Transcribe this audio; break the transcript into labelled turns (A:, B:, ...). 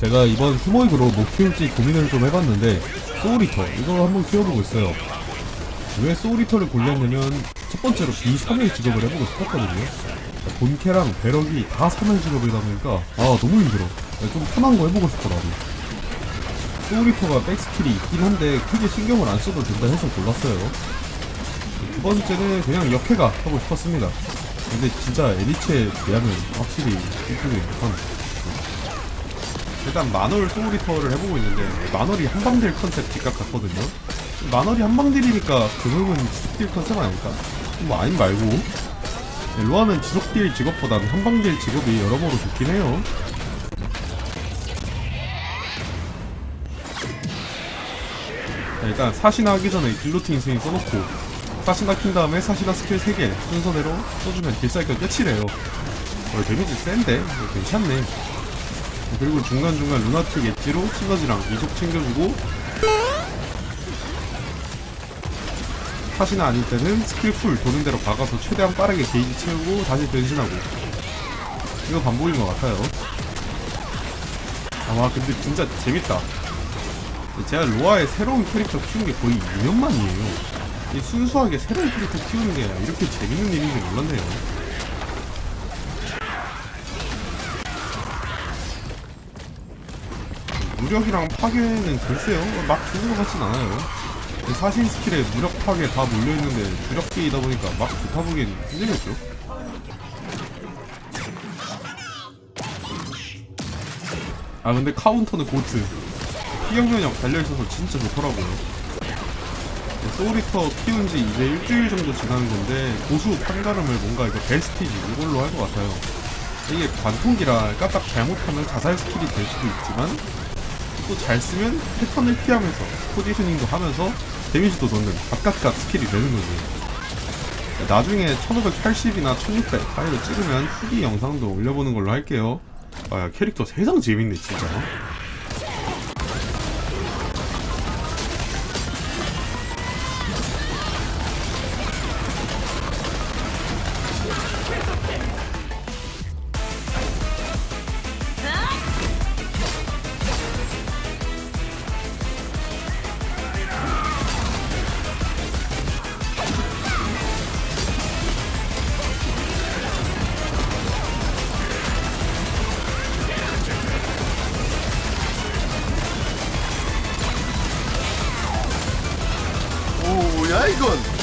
A: 제가 이번 스모이브로 뭐 키울지 고민을 좀 해봤는데 소울리터 이걸 한번 키워보고 있어요. 왜 소울리터를 골랐냐면 첫 번째로 비사멸 직업을 해보고 싶었거든요. 본캐랑 배럭이 다 사멸 직업이다 보니까 아 너무 힘들어. 좀 편한 거 해보고 싶더라고 소울리터가 백스킬이 있긴 한데 크게 신경을 안 써도 된다 해서 골랐어요. 두 번째는 그냥 역해가 하고 싶었습니다. 근데 진짜 에리체에 비하면 확실히 이쁘게 못하네 일단 마널 소울리터를 해보고 있는데 마널이 한방딜 컨셉 뒷각 같거든요. 마널이 한방딜이니까 그놈은 지속딜 컨셉 아닐까? 뭐 아닌 말고. 네, 로아는 지속딜 직업보다는 한방딜 직업이 여러모로 좋긴 해요. 자, 일단 사시나 하기 전에 길로틴 스윙 써놓고 사시나 킨 다음에 사시나 스킬 3개 순서대로 써주면 딜사이클 끝이래요. 어, 데미지 센데? 어, 괜찮네 그리고 중간중간 루나틱 엣지로 시너지랑 이속 챙겨주고 사시나 아닐 때는 스킬 풀 도는 대로 박아서 최대한 빠르게 게이지 채우고 다시 변신하고. 이거 반복인 것 같아요. 아와 근데 진짜 재밌다. 제가 로아의 새로운 캐릭터 키운 게 거의 2년 만이에요. 이 순수하게 새로운 캐릭터 키우는 게 이렇게 재밌는 일인지 몰랐네요 무력이랑 파괴는 글쎄요. 막 좋은 것 같진 않아요. 사신 스킬에 무력 파괴 다 몰려있는데 주력기이다 보니까 막 좋다 보기엔 힘들겠죠. 아 근데 카운터는 고트. 피격 면역 달려있어서 진짜 좋더라고요. 소울리터 키운 지 이제 일주일 정도 지나는 건데 고수 판가름을 뭔가 이거 벨스티지 이걸로 할 것 같아요. 이게 관통기라 까딱 잘못하면 자살 스킬이 될 수도 있지만 또 잘 쓰면 패턴을 피하면서 포지셔닝도 하면서 데미지도 넣는 각각각 스킬이 되는 거지. 나중에 1580이나 1600 파일을 찍으면 후기 영상도 올려보는 걸로 할게요. 아 야, 캐릭터 세상 재밌네 진짜
B: 뭐야 이건?